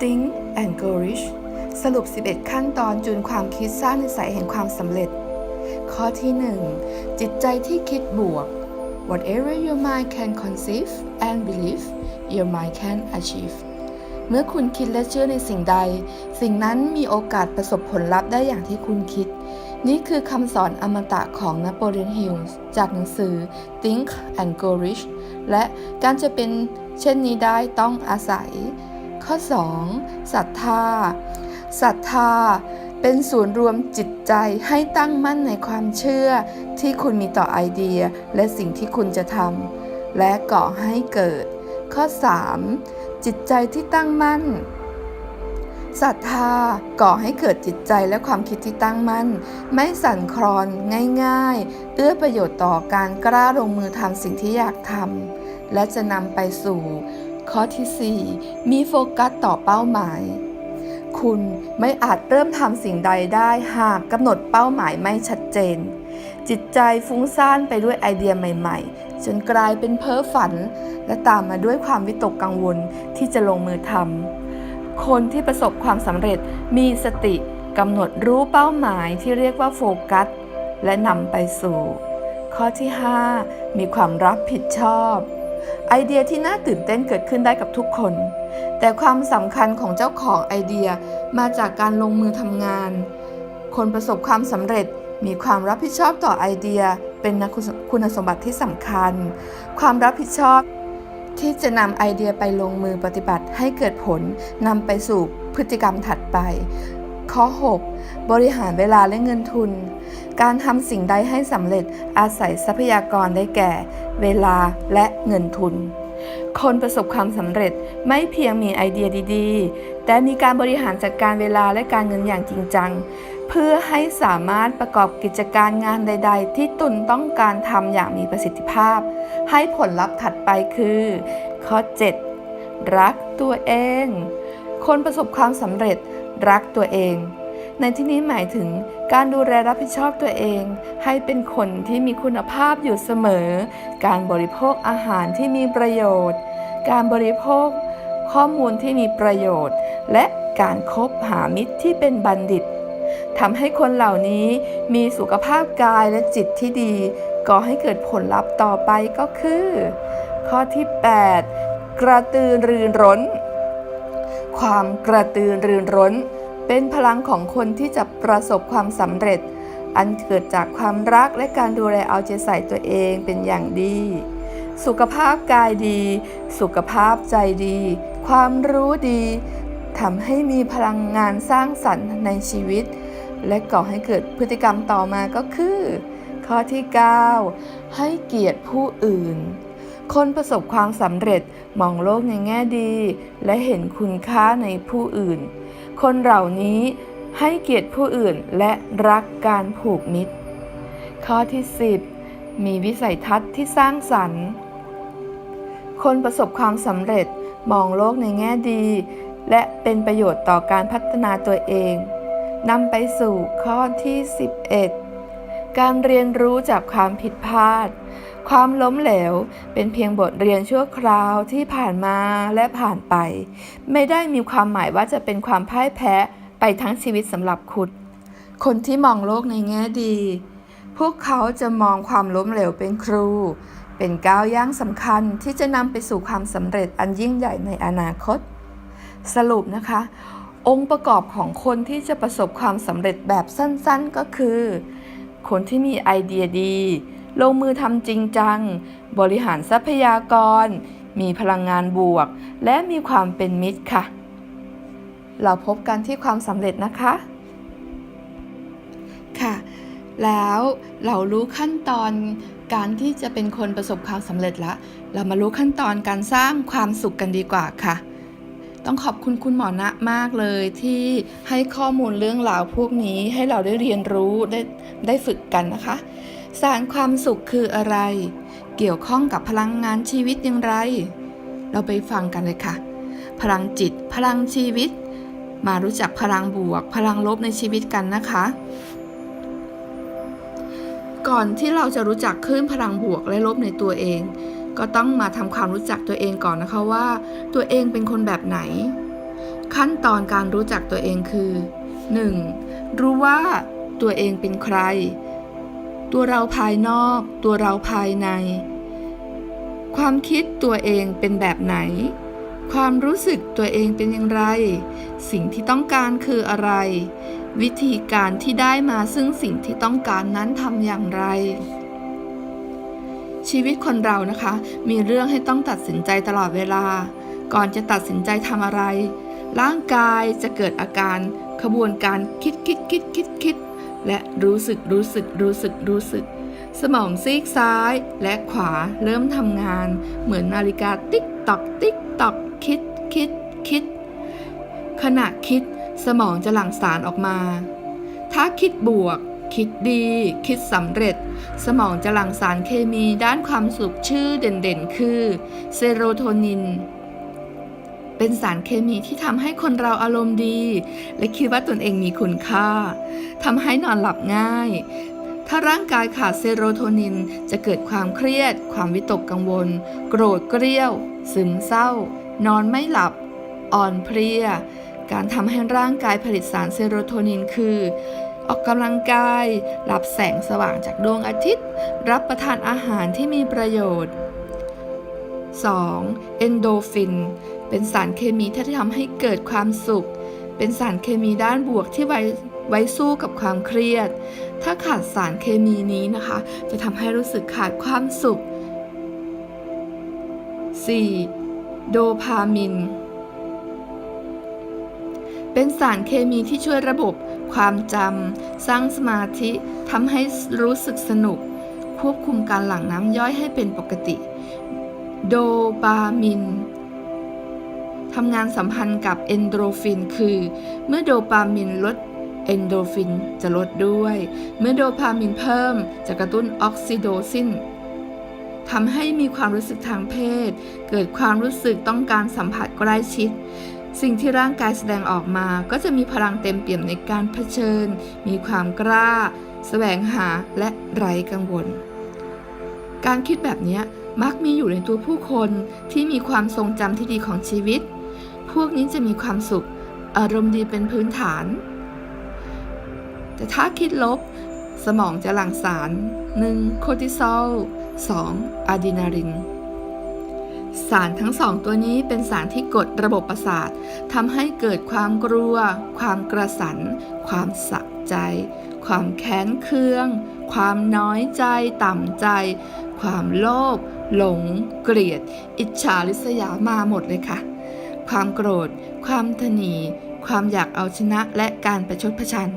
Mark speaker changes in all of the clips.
Speaker 1: Think and Go Rich สรุป 11 ขั้นตอนจูนความคิดสร้างนิสัยแห่งความสำเร็จ ข้อที่ 1 จิตใจที่คิดบวก Whatever your mind can conceive and believe your mind can achieve เมื่อคุณคิดและเชื่อในสิ่งใด สิ่งนั้นมีโอกาสประสบผลลัพธ์ได้อย่างที่คุณคิด นี่คือคำสอนอมตะของนโปเลียนฮิลส์จากหนังสือ Think and Grow Rich และการจะเป็นเช่นนี้ได้ต้องอาศัย ข้อ 2. ศรัทธาศรัทธาเป็นศูนย์รวมจิตใจให้ตั้งมั่นในความเชื่อที่คุณมีต่อไอเดียและสิ่งที่คุณจะทำและก่อให้เกิด ข้อ 3. จิตใจที่ตั้งมั่นศรัทธาก่อให้เกิดจิตใจและความคิดที่ตั้งมั่น ไม่สั่นคลอนง่าย ๆ เอื้อประโยชน์ต่อการกล้าลงมือทำสิ่งที่อยากทำและจะนำไปสู่ ข้อที่ 4 มีโฟกัสต่อเป้าหมาย คุณไม่อาจเริ่มทำสิ่งใดได้หากกำหนดเป้าหมายไม่ชัดเจน จิตใจฟุ้งซ่านไปด้วยไอเดียใหม่ ๆ จนกลายเป็นเพ้อฝัน และตามมาด้วยความวิตกกังวลที่จะลงมือทำคนที่ประสบความสำเร็จมีสติกำหนดรู้เป้าหมายที่เรียกว่าโฟกัส และนำไปสู่ ข้อที่ 5 มีความรับผิดชอบ ไอเดียที่น่าตื่นเต้นเกิดขึ้นได้กับทุกคน แต่ความสำคัญของเจ้าของไอเดียมาจากการลงมือทำงาน คนประสบความสำเร็จมีความรับผิดชอบต่อไอเดียเป็นคุณสมบัติที่สำคัญ ความรับผิดชอบที่จะนำไอเดียไปลงมือปฏิบัติให้เกิดผลนำไปสู่พฤติกรรมถัดไป ข้อ 6 บริหารเวลาและเงินทุน การทำสิ่งใดให้สำเร็จอาศัยทรัพยากรได้แก่ เวลาและเงินทุน คนประสบความสำเร็จไม่เพียงมีไอเดียดีๆ แต่มีการบริหารจัดการเวลาและการเงินอย่างจริงจัง เพื่อให้สามารถประกอบกิจการงานใด ๆ ที่ตนต้องการทำอย่างมีประสิทธิภาพ ให้ผลลัพธ์ถัดไปคือ ข้อ 7 รักตัวเอง คนประสบความสำเร็จรักตัวเอง ในที่นี้หมายถึงการดูแลรับผิดชอบตัวเอง ให้เป็นคนที่มีคุณภาพอยู่เสมอ การบริโภคอาหารที่มีประโยชน์ การบริโภคข้อมูลที่มีประโยชน์ และการคบหามิตรที่เป็นบัณฑิตทำให้คนเหล่านี้มีสุขภาพกายและจิตที่ดี ก่อให้เกิดผลลัพธ์ต่อไปก็คือ ข้อที่ 8 กระตือรือร้น ความกระตือรือร้น เป็นพลังของคนที่จะประสบความสำเร็จ อันเกิดจากความรักและการดูแลเอาใจใส่ตัวเองเป็นอย่างดี สุขภาพกายดี สุขภาพใจดี ความรู้ดีทำให้มีพลังงานสร้างสรรค์ในชีวิต และก่อให้เกิดพฤติกรรมต่อมาก็คือ ข้อที่ 9 ให้เกียรติผู้อื่น คนประสบความสำเร็จมองโลกในแง่ดี และเห็นคุณค่าในผู้อื่น คนเหล่านี้ให้เกียรติผู้อื่นและรักการผูกมิตร ข้อที่ 10 มีวิสัยทัศน์ที่สร้างสรรค์ คนประสบความสำเร็จมองโลกในแง่ดี และเป็นประโยชน์ต่อการพัฒนาตัวเองนำไปสู่ข้อที่ 11 การเรียนรู้จากความผิดพลาด ความล้มเหลว เป็นเพียงบทเรียนชั่วคราวที่ผ่านมาและผ่านไป ไม่ได้มีความหมายว่าจะเป็นความพ่ายแพ้ไปทั้งชีวิตสำหรับคุณ คนที่มองโลกในแง่ดี พวกเขาจะมองความล้มเหลวเป็นครู เป็นก้าวย่างสำคัญที่จะนำไปสู่ความสำเร็จอันยิ่งใหญ่ในอนาคต สรุปนะคะ องค์ประกอบของคนที่จะประสบความสำเร็จแบบสั้นๆก็คือ คนที่มีไอเดียดี ลงมือทำจริงจัง บริหารทรัพยากร มีพลังงานบวก และมีความเป็นมิตรค่ะ เราพบกันที่ความสำเร็จนะคะ ค่ะ แล้วเรารู้ขั้นตอนการที่จะเป็นคนประสบความสำเร็จล้วเรามารู้ขั้นตอนการสร้างความสุขกันดีกว่าค่ะ ต้องขอบคุณคุณหมอณมากเลยที่ให้ข้อมูลเรื่องราวพวกนี้ให้เราได้เรียนรู้ได้ได้ฝึกกันนะคะ สารความสุขคืออะไร เกี่ยวข้องกับพลังงานชีวิตอย่างไร เราไปฟังกันเลยค่ะ พลังจิต พลังชีวิต มารู้จักพลังบวก พลังลบในชีวิตกันนะคะ ก่อนที่เราจะรู้จักคลื่นพลังบวกและลบในตัวเอง ก็ต้องมาทำความรู้จักตัวเองก่อนนะคะว่า ตัวเองเป็นคนแบบไหน ขั้นตอนการรู้จักตัวเองคือ 1. รู้ว่าตัวเองเป็นใคร ตัวเราภายนอก ตัวเราภายใน ความคิดตัวเองเป็นแบบไหน ความรู้สึกตัวเองเป็นอย่างไร สิ่งที่ต้องการคืออะไร วิธีการที่ได้มาซึ่งสิ่งที่ต้องการนั้นทำอย่างไร ชีวิตคนเรานะคะ มีเรื่องให้ต้องตัดสินใจตลอดเวลา ก่อนจะตัดสินใจทำอะไร ร่างกายจะเกิดอาการขบวนการคิดคิดคิดคิดคิดและรู้สึกรู้สึกรู้สึกรู้สึก สมองซีกซ้ายและขวาเริ่มทำงาน เหมือนนาฬิกาติ๊กตอกติ๊กตอกคิดคิดคิด ขณะคิดสมองจะหลั่งสารออกมา ถ้าคิดบวก คิดดี คิดสำเร็จ สมองจะหลั่งสารเคมีด้านความสุขชื่อเด่นๆ คือเซโรโทนิน เป็นสารเคมีที่ทำให้คนเราอารมณ์ดี และคิดว่าตนเองมีคุณค่าทำให้นอนหลับง่าย ถ้าร่างกายขาดเซโรโทนินจะเกิดความเครียด ความวิตกกังวล โกรธเกรี้ยว ซึมเศร้า นอนไม่หลับ อ่อนเพลีย การทำให้ร่างกายผลิตสารเซโรโทนินคือ ออกกำลังกาย รับแสงสว่างจากดวงอาทิตย์ รับประทานอาหารที่มีประโยชน์ 2. เอนโดฟิน เป็นสารเคมีที่ทำให้เกิดความสุข เป็นสารเคมีด้านบวกที่ไว้ไว้สู้กับความเครียด ถ้าขาดสารเคมีนี้นะคะ จะทำให้รู้สึกขาดความสุข 4. โดพามิน เป็นสารเคมีที่ช่วยระบบความจำสร้างสมาธิทำให้รู้สึกสนุก ควบคุมการหลั่งน้ำย่อยให้เป็นปกติ โดปามินทำงานสัมพันธ์กับเอนโดรฟิน คือ เมื่อโดปามินลดเอนโดรฟินจะลดด้วย เมื่อโดปามินเพิ่มจะกระตุ้นออกซิโดซินทำให้มีความรู้สึกทางเพศ เกิดความรู้สึกต้องการสัมผัสใกล้ชิด สิ่งที่ร่างกายแสดงออกมาก็จะมีพลังเต็มเปี่ยมในการเผชิญ มีความกล้า แสวงหาและไร้กังวล การคิดแบบนี้มักมีอยู่ในตัวผู้คนที่มีความทรงจำที่ดีของชีวิต พวกนี้จะมีความสุข อารมณ์ดีเป็นพื้นฐาน แต่ถ้าคิดลบ สมองจะหลั่งสาร 1. โคติซอล 2. อะดรีนาลิน สารทั้งสองตัวนี้เป็นสารที่กดระบบประสาททำให้เกิดความกลัว ความกระสัน ความสะใจ ความแค้นเคือง ความน้อยใจ ต่ำใจ ความโลภหลง เกลียด อิจฉาริษยามาหมดเลยค่ะ ความโกรธ ความทนี ความอยากเอาชนะและการประชดประชัน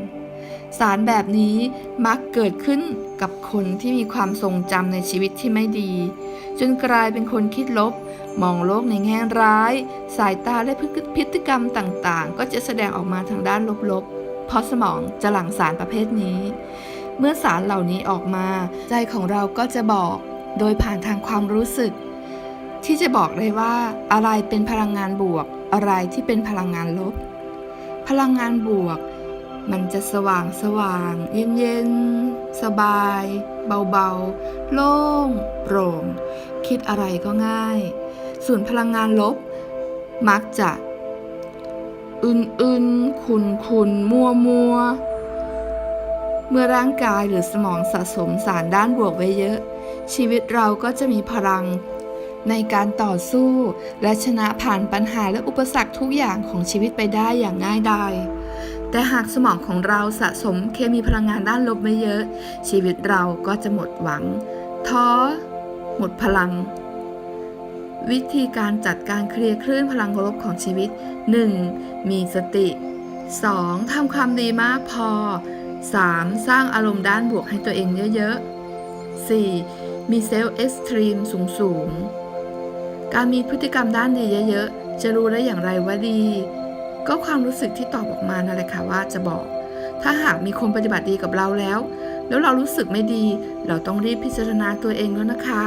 Speaker 1: สารแบบนี้มักเกิดขึ้นกับคนที่มีความทรงจำในชีวิตที่ไม่ดี จนกลายเป็นคนคิดลบ มองโลกในแง่ร้าย สายตาและพฤติกรรมต่างๆ ก็จะแสดงออกมาทางด้านลบๆ เพราะสมองจะหลั่งสารประเภทนี้ เมื่อสารเหล่านี้ออกมา ใจของเราก็จะบอกโดยผ่านทางความรู้สึก ที่จะบอกได้ว่าอะไรเป็นพลังงานบวก อะไรที่เป็นพลังงานลบ พลังงานบวก มันจะสว่างสว่าง เย็นเย็นสบาย เบาๆ โล่ง โปร่ง คิดอะไรก็ง่ายส่วนพลังงานลบ มักจะอึนอึนขุนขุนมัวมัวเมื่อร่างกายหรือสมองสะสมสารด้านบวกไว้เยอะ ชีวิตเราก็จะมีพลังในการต่อสู้ และชนะผ่านปัญหาและอุปสรรคทุกอย่างของชีวิตไปได้อย่างง่ายดาย แต่หากสมองของเราสะสมเคมีพลังงานด้านลบไม่เยอะ ชีวิตเราก็จะหมดหวัง ท้อ หมดพลัง วิธีการจัดการเคลียร์คลื่นพลังลบของชีวิต 1. มีสติ 2. ทำความดีมากพอ 3. สร้างอารมณ์ด้านบวกให้ตัวเองเยอะๆ 4. มีเซลล์เอ็กซ์ตรีมสูงๆ การมีพฤติกรรมด้านดีเยอะๆ จะรู้ได้อย่างไรว่าดี ก็ความรู้สึกที่ตอบออกมานั่นแหละค่ะว่าจะบอก ถ้าหากมีคนปฏิบัติดีกับเราแล้ว แล้วเรารู้สึกไม่ดี เราต้องรีบพิจารณาตัวเองแล้วนะคะ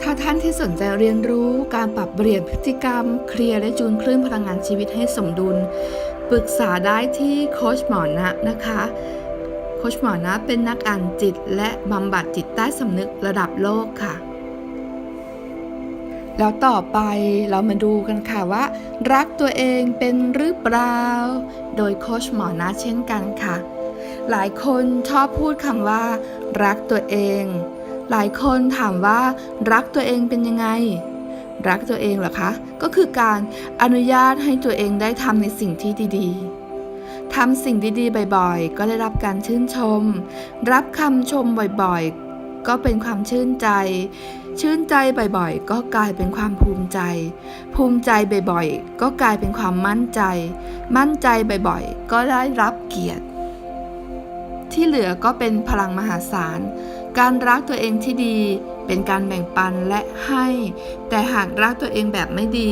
Speaker 1: ถ้าท่านที่สนใจเรียนรู้การปรับเปลี่ยนพฤติกรรม เคลียร์และจูนคลื่นพลังงานชีวิตให้สมดุล ปรึกษาได้ที่โคชหมอนะนะคะโคชหมอนะเป็นนักอ่านจิต และบำบัดจิตใต้สำนึกระดับโลกค่ะ แล้วต่อไปเรามาดูกันค่ะว่า รักตัวเองเป็นหรือเปล่า โดยโคชหมอนะเช่นกันค่ะ หลายคนชอบพูดคำว่า รักตัวเอง หลายคนถามว่า รักตัวเองเป็นยังไง รักตัวเองเหรอคะ ก็คือการอนุญาตให้ตัวเองได้ทำในสิ่งที่ดีๆทำสิ่งดีๆ บ่อยๆ ก็ได้รับการชื่นชม รับคำชมบ่อยๆ ก็เป็นความชื่นใจ ชื่นใจบ่อยๆ ก็กลายเป็นความภูมิใจ ภูมิใจบ่อยๆ ก็กลายเป็นความมั่นใจ มั่นใจบ่อยๆ ก็ได้รับเกียรติ ที่เหลือก็เป็นพลังมหาศาล การรักตัวเองที่ดี เป็นการแบ่งปันและให้ แต่หากรักตัวเองแบบไม่ดี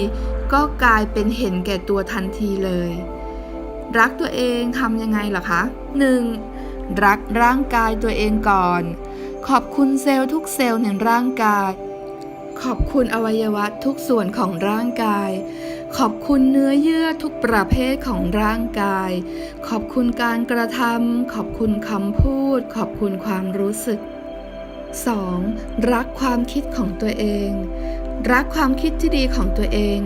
Speaker 1: ก็กลายเป็นเห็นแก่ตัวทันทีเลย รักตัวเองทำยังไงล่ะคะ 1. รักร่างกายตัวเองก่อน ขอบคุณเซลล์ทุกเซลล์ในร่างกาย ขอบคุณอวัยวะทุกส่วนของร่างกาย ขอบคุณเนื้อเยื่อทุกประเภทของร่างกาย ขอบคุณการกระทำขอบคุณคำพูด ขอบคุณความรู้สึก 2. รักความคิดของตัวเอง รักความคิดที่ดีของตัวเอง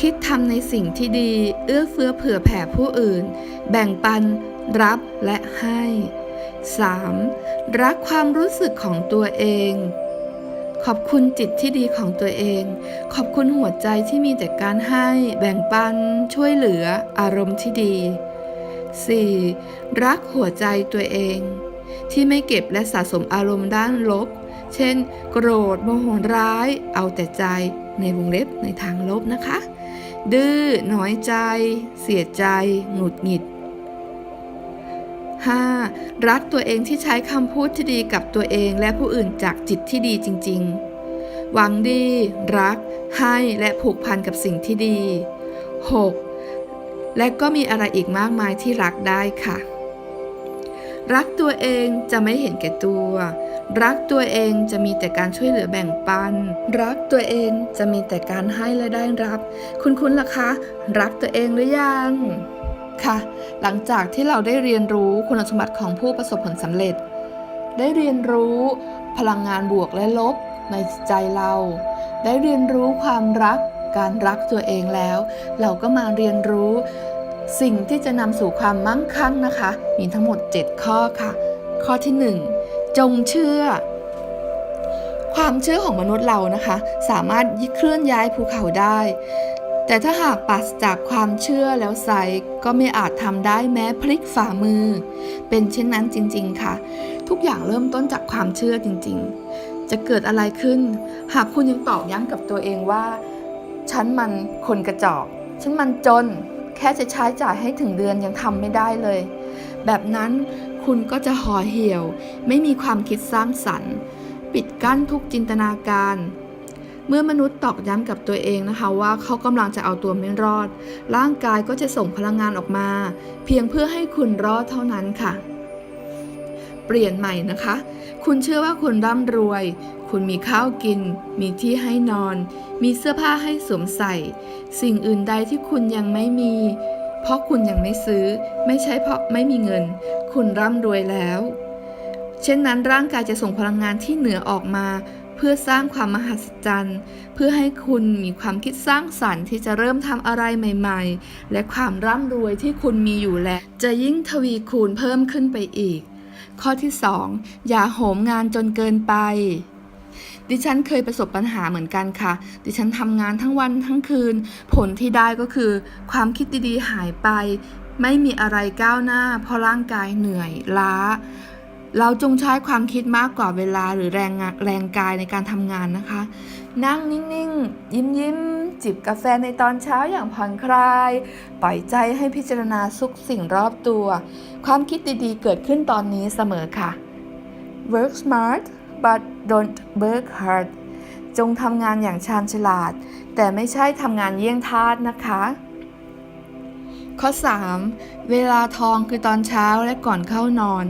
Speaker 1: คิดทำในสิ่งที่ดี เอื้อเฟื้อเผื่อแผ่ผู้อื่น แบ่งปัน รับและให้ 3. รักความรู้สึกของตัวเอง ขอบคุณจิตที่ดีของตัวเอง ขอบคุณหัวใจที่มีแต่การให้แบ่งปัน ช่วยเหลืออารมณ์ที่ดี 4. รักหัวใจตัวเอง ที่ไม่เก็บและสะสมอารมณ์ด้านลบ เช่น โกรธโมโหร้าย เอาแต่ใจในวงเล็บในทางลบนะคะ ดื้อน้อยใจ เสียใจ หงุดหงิด 5. รักตัวเองที่ใช้คำพูดที่ดีกับตัวเองและผู้อื่นจากจิตที่ดีจริง ๆ หวังดี รัก ให้และผูกพันกับสิ่งที่ดี 6. และก็มีอะไรอีกมากมายที่รักได้ค่ะ รักตัวเองจะไม่เห็นแก่ตัว รักตัวเองจะมีแต่การช่วยเหลือแบ่งปัน รักตัวเองจะมีแต่การให้และได้รับ คุณคุณล่ะคะ รักตัวเองหรือยัง ค่ะ หลังจากที่เราได้เรียนรู้คุณสมบัติของผู้ประสบผลสำเร็จ ได้เรียนรู้พลังงานบวกและลบในใจเรา ได้เรียนรู้ความรัก การรักตัวเองแล้ว เราก็มาเรียนรู้สิ่งที่จะนำสู่ความมั่งคั่งนะคะ มีทั้งหมด 7 ข้อค่ะ ข้อที่ 1 จงเชื่อ ความเชื่อของมนุษย์เรานะคะ สามารถเคลื่อนย้ายภูเขาได้ แต่ถ้าหากปราศจากความเชื่อแล้วไซก็ไม่อาจทำได้แม้พลิกฝ่ามือ เป็นเช่นนั้นจริง ๆ ค่ะ ทุกอย่างเริ่มต้นจากความเชื่อจริง ๆ จะเกิดอะไรขึ้น หากคุณยังตอกย้ำกับตัวเองว่า ฉันมันคนกระจอก ฉันมันจน แค่จะใช้จ่ายให้ถึงเดือนยังทำไม่ได้เลย แบบนั้นคุณก็จะห่อเหี่ยว ไม่มีความคิดสร้างสรรค์ ปิดกั้นทุกจินตนาการ เมื่อมนุษย์ตอกย้ำกับตัวเองนะคะว่าเขากำลังจะเอาตัวไม่รอด ร่างกายก็จะส่งพลังงานออกมา เพียงเพื่อให้คุณรอดเท่านั้นค่ะ เปลี่ยนใหม่นะคะ คุณเชื่อว่าคุณร่ำรวย คุณมีข้าวกิน มีที่ให้นอน มีเสื้อผ้าให้สวมใส่ สิ่งอื่นใดที่คุณยังไม่มี เพราะคุณยังไม่ซื้อ ไม่ใช่เพราะไม่มีเงิน คุณร่ำรวยแล้ว เช่นนั้นร่างกายจะส่งพลังงานที่เหนือออกมา เพื่อสร้างความมหัศจรรย์ เพื่อให้คุณมีความคิดสร้างสรรค์ที่จะเริ่มทำอะไรใหม่ ๆ และความร่ำรวยที่คุณมีอยู่และจะยิ่งทวีคูณเพิ่มขึ้นไปอีก ข้อที่ 2 อย่าโหมงานจนเกินไปดิฉันเคยประสบปัญหาเหมือนกันค่ะ ดิฉันทำงานทั้งวันทั้งคืน ผลที่ได้ก็คือ ความคิดดีๆหายไป ไม่มีอะไรก้าวหน้า เพราะร่างกายเหนื่อยล้า เราจงใช้ความคิดมากกว่าเวลาหรือแรงงานแรงกายในการทำงานนะคะ นั่งนิ่งๆ ยิ้มยิ้มจิบกาแฟในตอนเช้าอย่างผ่อนคลาย ปล่อยใจให้พิจารณาทุกสิ่งรอบตัว ความคิดดีๆ เกิดขึ้นตอนนี้เสมอค่ะ work smart but don't work hard จงทำงานอย่างชาญฉลาด แต่ไม่ใช่ทำงานเยี่ยงทาสนะคะ ข้อ 3. เวลาทองคือตอนเช้าและก่อนเข้านอน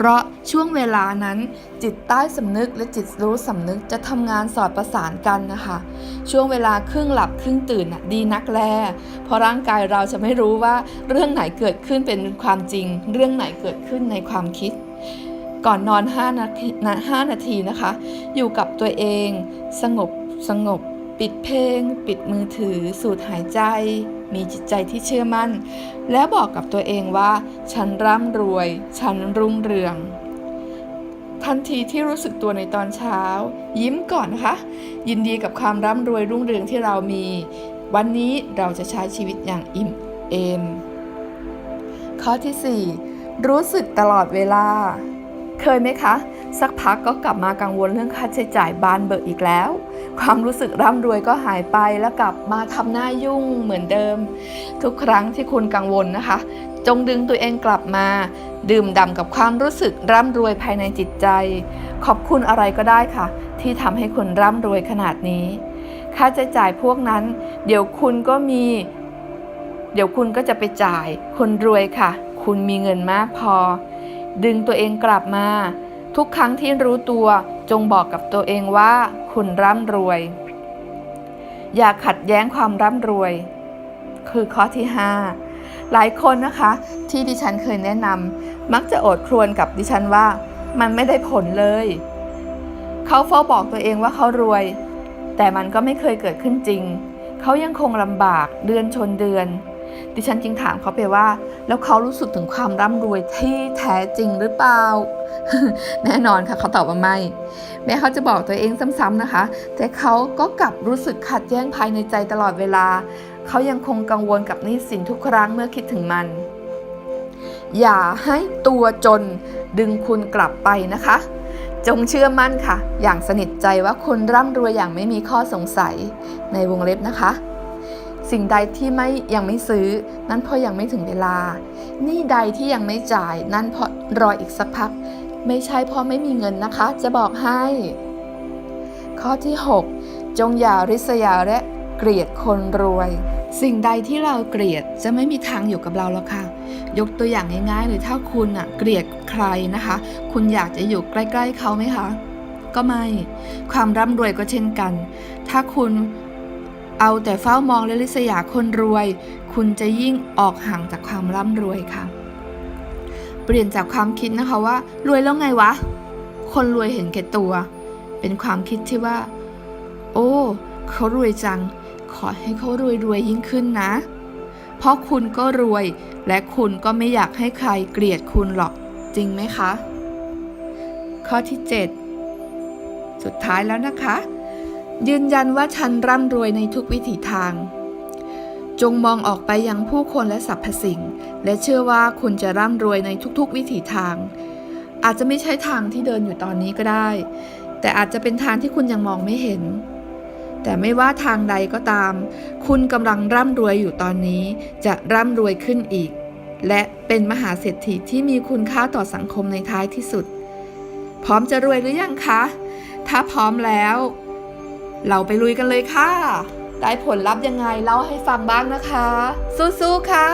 Speaker 1: เพราะช่วงเวลานั้นจิตใต้สำนึกและจิตรู้สำนึกจะทำงานสอดประสานกันนะคะ ช่วงเวลาครึ่งหลับครึ่งตื่นน่ะดีนักแลเพราะร่างกายเราจะไม่รู้ว่าเรื่องไหนเกิดขึ้นเป็นความจริง เรื่องไหนเกิดขึ้นในความคิด ก่อนนอน5นาทีนะ5นาทีนะคะ อยู่กับตัวเอง สงบสงบ ปิดเพลง ปิดมือถือ สูดหายใจ มีจิตใจที่เชื่อมั่น แล้วบอกกับตัวเองว่า ฉันร่ำรวย ฉันรุ่งเรือง ทันทีที่รู้สึกตัวในตอนเช้า ยิ้มก่อนนะคะ ยินดีกับความร่ำรวยรุ่งเรืองที่เรามี วันนี้เราจะใช้ชีวิตอย่างอิ่มเอม ข้อที่ 4 รู้สึกตลอดเวลา เคยไหมคะ สักพักก็กลับมากังวลเรื่องค่าใช้จ่ายบานเบิกอีกแล้ว ความรู้สึกร่ำรวยก็หายไปแล้วกลับมาทำหน้ายุ่งเหมือนเดิม ทุกครั้งที่คุณกังวลนะคะ จงดึงตัวเองกลับมา ดื่มด่ำกับความรู้สึกร่ำรวยภายในจิตใจ ขอบคุณอะไรก็ได้ค่ะ ที่ทำให้คุณร่ำรวยขนาดนี้ ค่าใช้จ่ายพวกนั้น เดี๋ยวคุณก็มี เดี๋ยวคุณก็จะไปจ่ายคุณรวยค่ะ คุณมีเงินมากพอ ดึงตัวเองกลับมา ทุกครั้งที่รู้ตัวจงบอกกับตัวเองว่า คุณร่ำรวย อย่าขัดแย้งความร่ำรวย คือข้อที่ 5 หลายคนนะคะที่ดิฉันเคยแนะนำมักจะโอดครวญกับดิฉันว่า มันไม่ได้ผลเลย เขาเฝ้าบอกตัวเองว่าเขารวย แต่มันก็ไม่เคยเกิดขึ้นจริง เขายังคงลำบากเดือนชนเดือน ดิฉันจึงถามเขาไปว่า แล้วเขารู้สึกถึงความร่ำรวยที่แท้จริงหรือเปล่า แน่นอนค่ะเขาตอบว่าไม่ แม้เขาจะบอกตัวเองซ้ำๆนะคะ แต่เขาก็กลับรู้สึกขัดแย้งภายในใจตลอดเวลา เขายังคงกังวลกับหนี้สินทุกครั้งเมื่อคิดถึงมัน อย่าให้ตัวจนดึงคุณกลับไปนะคะ จงเชื่อมั่นค่ะ อย่างสนิทใจว่าคุณร่ำรวยอย่างไม่มีข้อสงสัยในวงเล็บนะคะ สิ่งใดที่ไม่ยังไม่ซื้อ นั่นเพราะยังไม่ถึงเวลา นี้ใดที่ยังไม่จ่าย นั่นเพราะรออีกสักพัก ไม่ใช่เพราะไม่มีเงินนะคะ จะบอกให้ ข้อที่ 6 จงอย่าริษยาและเกลียดคนรวย สิ่งใดที่เราเกลียดจะไม่มีทางอยู่กับเราแล้วค่ะ ยกตัวอย่างง่ายๆเลยถ้าคุณอะเกลียดใครนะคะ คุณอยากจะอยู่ใกล้ ๆเขาไหมคะ ก็ไม่ ความร่ำรวยก็เช่นกัน ถ้าคุณ เอาแต่เฝ้ามองและริษยาคนรวย คุณจะยิ่งออกห่างจากความร่ำรวยค่ะ เปลี่ยนจากความคิดนะคะว่า รวยแล้วไงวะ คนรวยเห็นแก่ตัว เป็นความคิดที่ว่า โอ้ เขารวยจัง ขอให้เขารวยรวยยิ่งขึ้นนะ เพราะคุณก็รวย และคุณก็ไม่อยากให้ใครเกลียดคุณหรอก จริงไหมคะ ข้อที่ 7 สุดท้ายแล้วนะคะ ยืนยันว่าฉันร่ำรวยในทุกวิถีทาง จงมองออกไปยังผู้คนและสรรพสิ่ง และเชื่อว่าคุณจะร่ำรวยในทุกๆ วิถีทาง อาจจะไม่ใช่ทางที่เดินอยู่ตอนนี้ก็ได้ แต่อาจจะเป็นทางที่คุณยังมองไม่เห็น แต่ไม่ว่าทางใดก็ตาม คุณกำลังร่ำรวยอยู่ตอนนี้ จะร่ำรวยขึ้นอีก และเป็นมหาเศรษฐีที่มีคุณค่าต่อสังคมในท้ายที่สุด พร้อมจะรวยหรือยังคะ ถ้าพร้อมแล้ว เราไปลุยกันเลยค่ะ ได้ผลลัพธ์ยังไงเล่าให้ฟังบ้างนะคะ สู้ๆค่ะ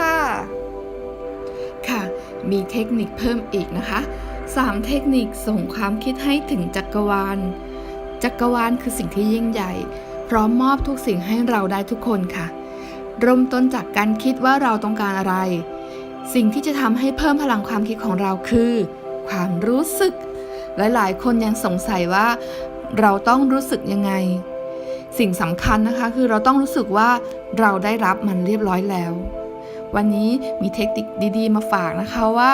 Speaker 1: ค่ะ มีเทคนิคเพิ่มอีกนะคะ 3 เทคนิคส่งความคิดให้ถึงจักรวาล จักรวาลคือสิ่งที่ยิ่งใหญ่ พร้อมมอบทุกสิ่งให้เราได้ทุกคนค่ะ เริ่มต้นจากการคิดว่าเราต้องการอะไร สิ่งที่จะทำให้เพิ่มพลังความคิดของเราคือ ความรู้สึก หลายๆ คนยังสงสัยว่า เราต้องรู้สึกยังไง สิ่งสำคัญนะคะคือเราต้องรู้สึกว่าเราได้รับมันเรียบร้อยแล้ว วันนี้มีเทคนิคดีๆ มาฝากนะคะว่า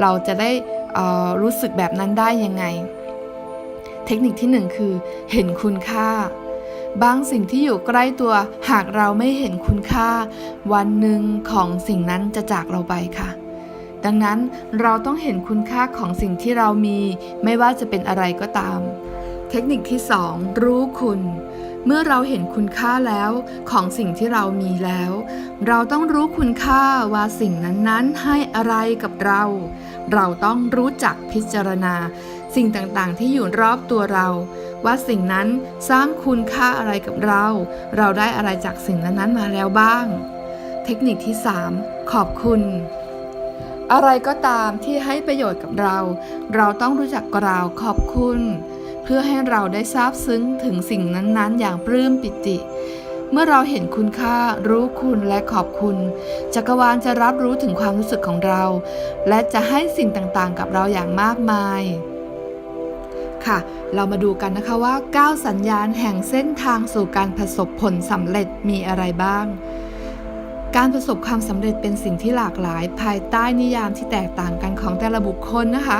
Speaker 1: เราจะได้รู้สึกแบบนั้นได้ยังไง เทคนิคที่หนึ่งคือเห็นคุณค่า บางสิ่งที่อยู่ใกล้ตัวหากเราไม่เห็นคุณค่า วันหนึ่งของสิ่งนั้นจะจากเราไปค่ะดังนั้นเราต้องเห็นคุณค่าของสิ่งที่เรามี ไม่ว่าจะเป็นอะไรก็ตาม เทคนิคที่ 2 รู้คุณ เมื่อเราเห็นคุณค่าแล้วของสิ่งที่เรามีแล้ว เราต้องรู้คุณค่าว่าสิ่งนั้นๆ ให้อะไรกับเรา เราต้องรู้จักพิจารณา สิ่งต่างๆ ที่อยู่รอบตัวเรา ว่าสิ่งนั้นสร้างคุณค่าอะไรกับเรา เราได้อะไรจากสิ่งนั้นๆมาแล้วบ้าง เทคนิคที่ 3 ขอบคุณอะไรก็ตามที่ให้ประโยชน์กับเรา เราต้องรู้จักกล่าวขอบคุณ พื่อให้เราได้ซาบซึ้งถึงสิ่งนั้นๆ อย่างปลื้มปิติ เมื่อเราเห็นคุณค่ารู้คุณและขอบคุณ จักรวาลจะรับรู้ถึงความรู้สึกของเรา และจะให้สิ่งต่างๆ กับเราอย่างมากมาย ค่ะ เรามาดูกันนะคะว่า 9 สัญญาณแห่งเส้นทางสู่การประสบผลสำเร็จมีอะไรบ้าง การประสบความสำเร็จเป็นสิ่งที่หลากหลาย ภายใต้นิยามที่แตกต่างกันของแต่ละบุคคลนะคะ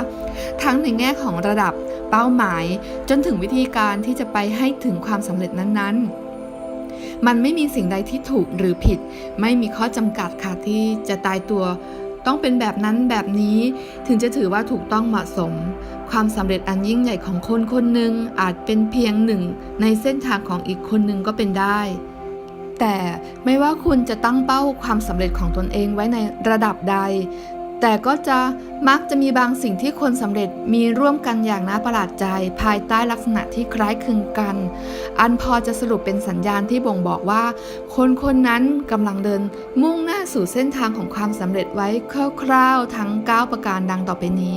Speaker 1: ทั้งในแง่ของระดับเป้าหมาย จนถึงวิธีการที่จะไปให้ถึงความสำเร็จนั้นๆมันไม่มีสิ่งใดที่ถูกหรือผิด ไม่มีข้อจำกัดค่ะที่จะตายตัว ต้องเป็นแบบนั้นแบบนี้ ถึงจะถือว่าถูกต้องเหมาะสม ความสำเร็จอันยิ่งใหญ่ของคนคนหนึ่งอาจเป็นเพียงหนึ่ง ในเส้นทางของอีกคนหนึ่งก็เป็นได้ แต่ไม่ว่าคุณจะตั้งเป้าความสำเร็จของตนเองไว้ในระดับใด แต่ก็จะมักจะมีบางสิ่งที่คนสำเร็จมีร่วมกันอย่างน่าประหลาดใจ ภายใต้ลักษณะที่คล้ายคลึงกัน อันพอจะสรุปเป็นสัญญาณที่บ่งบอกว่า คนคนนั้นกำลังเดินมุ่งหน้าสู่เส้นทางของความสำเร็จไว้คร่าวๆทั้ง 9 ประการดังต่อไปนี้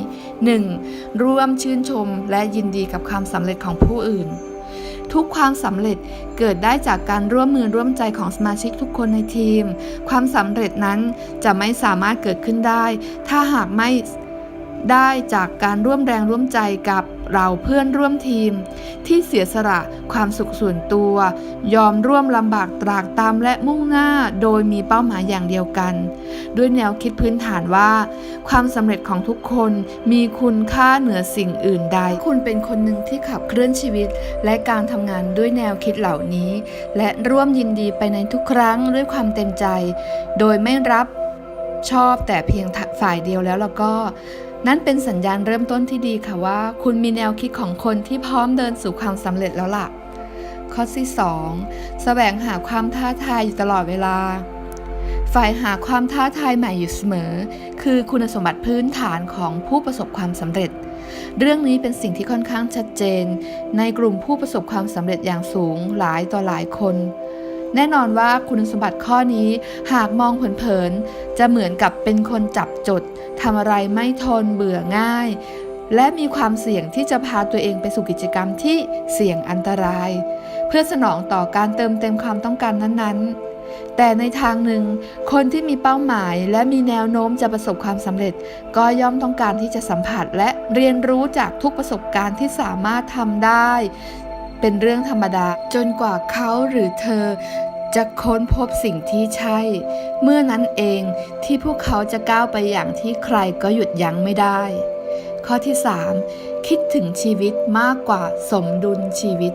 Speaker 1: 1. ร่วมชื่นชมและยินดีกับความสำเร็จของผู้อื่น ทุกความสำเร็จเกิดได้จากการร่วมมือร่วมใจของสมาชิกทุกคนในทีม ความสำเร็จนั้นจะไม่สามารถเกิดขึ้นได้ ถ้าหากไม่ได้จากการร่วมแรงร่วมใจกับ เราเพื่อนร่วมทีม ที่เสียสละความสุขส่วนตัว ยอมร่วมลำบากตรากตามและมุ่งหน้าโดยมีเป้าหมายอย่างเดียวกัน ด้วยแนวคิดพื้นฐานว่า ความสำเร็จของทุกคนมีคุณค่าเหนือสิ่งอื่นใด คุณเป็นคนหนึ่งที่ขับเคลื่อนชีวิต และการทำงานด้วยแนวคิดเหล่านี้ และร่วมยินดีไปในทุกครั้งด้วยความเต็มใจ โดยไม่รับชอบแต่เพียงฝ่ายเดียวแล้วแล้วก็ นั่นเป็นสัญญาณเริ่มต้นที่ดีค่ะว่า คุณมีแนวคิดของคนที่พร้อมเดินสู่ความสำเร็จแล้วล่ะ ข้อที่ 2. แสวงหาความท้าทายอยู่ตลอดเวลา ฝ่ายหาความท้าทายใหม่อยู่เสมอ คือคุณสมบัติพื้นฐานของผู้ประสบความสำเร็จ เรื่องนี้เป็นสิ่งที่ค่อนข้างชัดเจน ในกลุ่มผู้ประสบความสำเร็จอย่างสูงหลายต่อหลายคน แน่นอนว่าคุณสมบัติข้อนี้หากมองเผินๆจะเหมือนกับเป็นคนจับจดทำอะไรไม่ทนเบื่อง่าย และมีความเสี่ยงที่จะพาตัวเองไปสู่กิจกรรมที่เสี่ยงอันตราย เพื่อสนองต่อการเติมเต็มความต้องการนั้นๆแต่ในทางหนึ่ง คนที่มีเป้าหมายและมีแนวโน้มจะประสบความสำเร็จ ก็ย่อมต้องการที่จะสัมผัสและเรียนรู้จากทุกประสบการณ์ที่สามารถทำได้ เป็นเรื่องธรรมดาจนกว่าเขาหรือเธอ จะค้นพบสิ่งที่ใช่ เมื่อนั้นเองที่พวกเขาจะก้าวไปอย่างที่ใครก็หยุดยั้งไม่ได้ ข้อที่ 3 คิดถึงชีวิตมากกว่าสมดุลชีวิต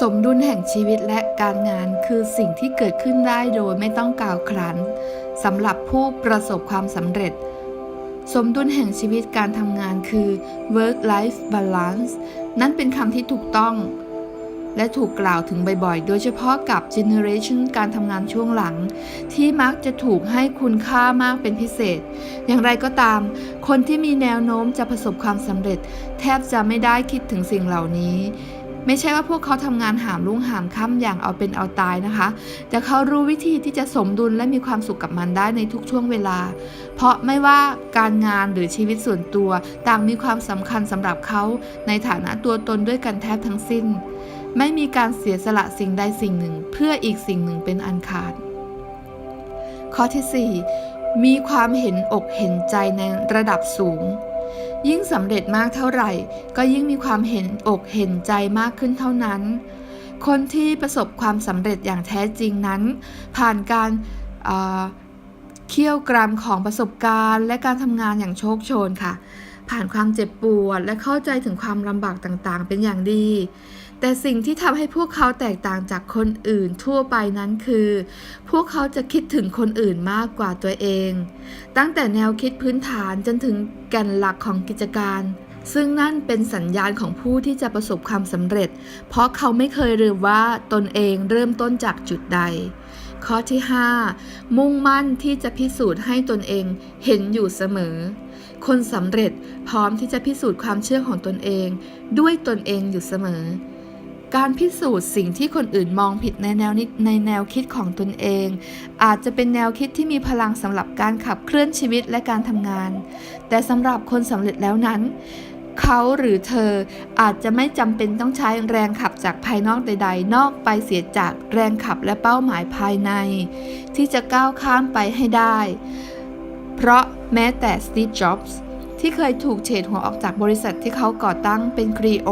Speaker 1: สมดุลแห่งชีวิตและการงานคือสิ่งที่เกิดขึ้นได้โดยไม่ต้องกล่าวครันสำหรับผู้ประสบความสำเร็จ สมดุลแห่งชีวิตการทำงานคือ work life balance นั่นเป็นคำที่ถูกต้อง และถูกกล่าวถึงบ่อยๆ โดยเฉพาะกับ generation การทำงานช่วงหลัง ที่มักจะถูกให้คุณค่ามากเป็นพิเศษ อย่างไรก็ตาม คนที่มีแนวโน้มจะประสบความสำเร็จ แทบจะไม่ได้คิดถึงสิ่งเหล่านี้ ไม่ใช่ว่าพวกเขาทำงานหามรุ่งหามค่ำอย่างเอาเป็นเอาตายนะคะ แต่เขารู้วิธีที่จะสมดุลและมีความสุขกับมันได้ในทุกช่วงเวลา เพราะไม่ว่าการงานหรือชีวิตส่วนตัว ต่างมีความสำคัญสำหรับเขาในฐานะตัวตนด้วยกันแทบทั้งสิ้น ไม่มีการเสียสละสิ่งใดสิ่งหนึ่ง เพื่ออีกสิ่งหนึ่งเป็นอันขาด ข้อที่ 4 มีความเห็นอกเห็นใจในระดับสูง ยิ่งสำเร็จมากเท่าไหร่ ก็ยิ่งมีความเห็นอกเห็นใจมากขึ้นเท่านั้น คนที่ประสบความสำเร็จอย่างแท้จริงนั้น ผ่านการเอ่อเคี่ยวกรามของประสบการณ์ และการทำงานอย่างโชคโชนค่ะ ผ่านความเจ็บปวดและเข้าใจถึงความลำบากต่างๆ เป็นอย่างดี แต่สิ่งที่ทำให้พวกเขาแตกต่างจากคนอื่นทั่วไปนั้นคือ พวกเขาจะคิดถึงคนอื่นมากกว่าตัวเอง ตั้งแต่แนวคิดพื้นฐานจนถึงแก่นหลักของกิจการ ซึ่งนั่นเป็นสัญญาณของผู้ที่จะประสบความสำเร็จ เพราะเขาไม่เคยลืมว่าตนเองเริ่มต้นจากจุดใด ข้อที่ 5 มุ่งมั่นที่จะพิสูจน์ให้ตนเองเห็นอยู่เสมอคนสำเร็จพร้อมที่จะพิสูจน์ความเชื่อของตนเอง ด้วยตนเองอยู่เสมอ การพิสูจน์สิ่งที่คนอื่นมองผิดในแนวนในแนวคิดของตนเอง อาจจะเป็นแนวคิดที่มีพลังสำหรับการขับเคลื่อนชีวิตและการทำงาน แต่สำหรับคนสำเร็จแล้วนั้น เขาหรือเธออาจจะไม่จำเป็นต้องใช้แรงขับจากภายนอกใด ๆ นอกไปเสียจากแรงขับและเป้าหมายภายใน ที่จะก้าวข้ามไปให้ได้ เพราะแม้แต่สตีฟ จ็อบส์ที่เคยถูกเฉดหัวออกจากบริษัทที่เขาก่อตั้งเป็นครีโอ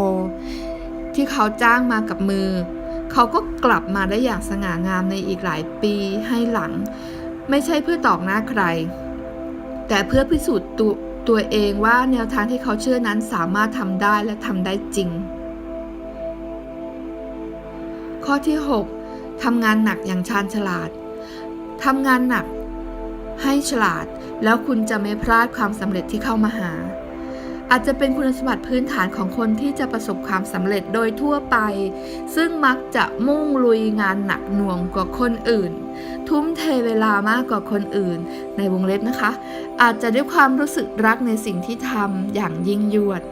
Speaker 1: ที่เขาจ้างมากับมือ เขาก็กลับมาได้อย่างสง่างามในอีกหลายปีให้หลัง ไม่ใช่เพื่อตอกหน้าใคร แต่เพื่อพิสูจน์ตัวตัวเองว่าแนวทางที่เขาเชื่อนั้นสามารถทำได้และทำได้จริง ข้อที่ 6ทำงานหนักอย่างชาญฉลาดทำงานหนักให้ฉลาด แล้วคุณจะไม่พลาดความสำเร็จที่เข้ามาหา อาจจะเป็นคุณสมบัติพื้นฐานของคนที่จะประสบความสำเร็จโดยทั่วไป ซึ่งมักจะมุ่งลุยงานหนักหน่วงกว่าคนอื่น ทุ่มเทเวลามากกว่าคนอื่น ในวงเล็บนะคะ อาจจะด้วยความรู้สึกรักในสิ่งที่ทำอย่างยิ่งยวด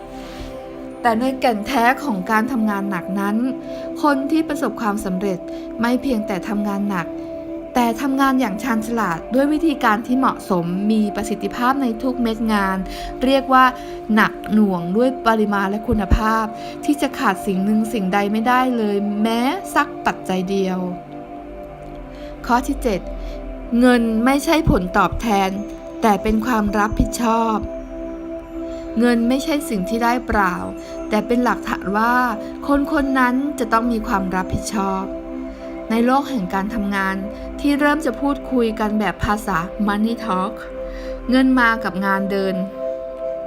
Speaker 1: แต่ในแก่นแท้ของการทำงานหนักนั้น คนที่ประสบความสำเร็จไม่เพียงแต่ทำงานหนัก แต่ทำงานอย่างชาญฉลาดด้วยวิธีการที่เหมาะสมมีประสิทธิภาพในทุกเม็ดงาน เรียกว่าหนักหน่วงด้วยปริมาณและคุณภาพ ที่จะขาดสิ่งหนึ่งสิ่งใดไม่ได้เลย แม้สักปัจจัยเดียว ข้อที่ 7 เงินไม่ใช่ผลตอบแทน แต่เป็นความรับผิดชอบ เงินไม่ใช่สิ่งที่ได้เปล่า แต่เป็นหลักฐานว่า คนคนนั้นจะต้องมีความรับผิดชอบ ในโลกแห่งการทำงานที่เริ่มจะพูดคุยกันแบบภาษา Money Talk เงินมากับงานเดิน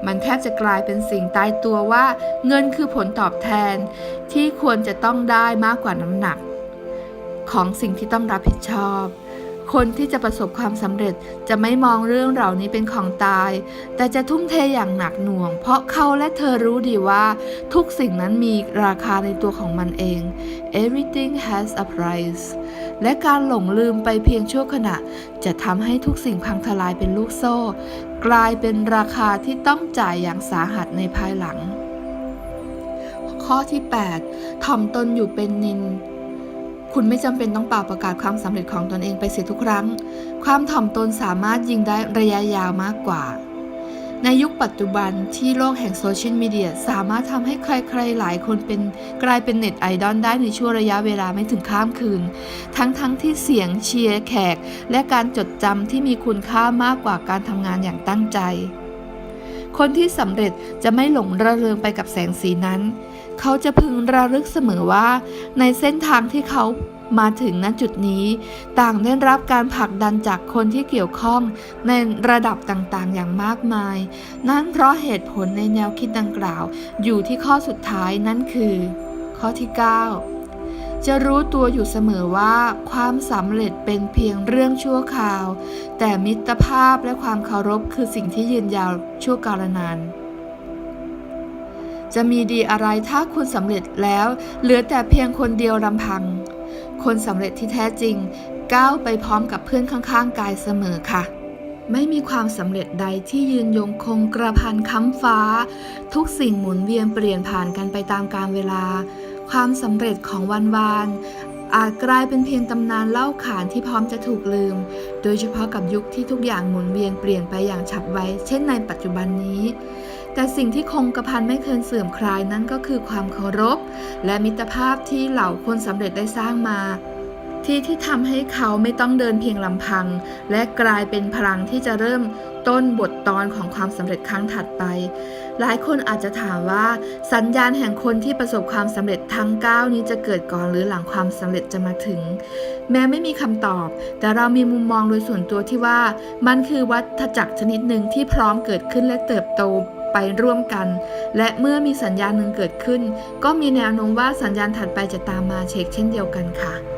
Speaker 1: มันแทบจะกลายเป็นสิ่งตายตัวว่า เงินคือผลตอบแทนที่ควรจะต้องได้มากกว่าน้ำหนัก ของสิ่งที่ต้องรับผิดชอบ คนที่จะประสบความสำเร็จจะไม่มองเรื่องเหล่านี้เป็นของตาย แต่จะทุ่มเทอย่างหนักหน่วง เพราะเขาและเธอรู้ดีว่า ทุกสิ่งนั้นมีราคาในตัวของมันเอง everything has a price และการหลงลืมไปเพียงชั่วขณะ จะทำให้ทุกสิ่งพังทลายเป็นลูกโซ่ กลายเป็นราคาที่ต้องจ่ายอย่างสาหัสในภายหลัง ข้อที่ 8 ถ่อมตนอยู่เป็นนิน คุณไม่จำเป็นต้องเป่าประกาศความสำเร็จของตนเองไปเสียทุกครั้ง ความถ่อมตนสามารถยิงได้ระยะยาวมากกว่า ในยุคปัจจุบันที่โลกแห่งโซเชียลมีเดียสามารถทำให้ใครๆ หลายคนเป็นกลายเป็นเน็ตไอดอลได้ในช่วงระยะเวลาไม่ถึงข้ามคืน ทั้งๆทที่เสียงเชียร์แขก และการจดจำที่มีคุณค่ามากกว่าการทำงานอย่างตั้งใจคนที่สำเร็จจะไม่หลงระเริงไปกับแสงสีนั้น เขาจะพึงระลึกเสมอว่า ในเส้นทางที่เขามาถึงณจุดนี้ ต่างได้รับการผลักดันจากคนที่เกี่ยวข้องในระดับต่างๆ อย่างมากมาย นั่นเพราะเหตุผลในแนวคิดดังกล่าว อยู่ที่ข้อสุดท้ายนั่นคือ ข้อที่ 9 จะรู้ตัวอยู่เสมอว่า ความสำเร็จเป็นเพียงเรื่องชั่วคราว แต่มิตรภาพและความเคารพคือสิ่งที่ยืนยาวชั่วกาลนาน จะมีดีอะไรถ้าคุณสำเร็จแล้ว เหลือแต่เพียงคนเดียวลำพัง คนสำเร็จที่แท้จริง ก้าวไปพร้อมกับเพื่อนข้างๆ กายเสมอค่ะ ไม่มีความสำเร็จใดที่ยืนยงคงกระพันค้ำฟ้า ทุกสิ่งหมุนเวียนเปลี่ยนผ่านกันไปตามกาลเวลา ความสำเร็จของวันวานอาจกลายเป็นเพียงตำนานเล่าขานที่พร้อมจะถูกลืม โดยเฉพาะกับยุคที่ทุกอย่างหมุนเวียนเปลี่ยนไปอย่างฉับไว เช่นในปัจจุบันนี้ แต่สิ่งที่คงกระพันไม่เคยเสื่อมคลายนั่นก็คือความเคารพ และมิตรภาพที่เหล่าคนสำเร็จได้สร้างมา ที่ที่ทำให้เขาไม่ต้องเดินเพียงลำพัง และกลายเป็นพลังที่จะเริ่มต้นบทตอนของความสำเร็จครั้งถัดไป หลายคนอาจจะถามว่าสัญญาณแห่งคนที่ประสบความสำเร็จทั้ง 9 นี้จะเกิดก่อนหรือหลังความสำเร็จจะมาถึง แม้ไม่มีคำตอบ แต่เรามีมุมมองโดยส่วนตัวที่ว่า มันคือวัฏจักรชนิดหนึ่งที่พร้อมเกิดขึ้นและเติบโต ไปร่วมกัน และเมื่อมีสัญญาณหนึ่งเกิดขึ้น ก็มีแนวโน้มว่าสัญญาณถัดไปจะตามมาเช็คเช่นเดียวกันค่ะ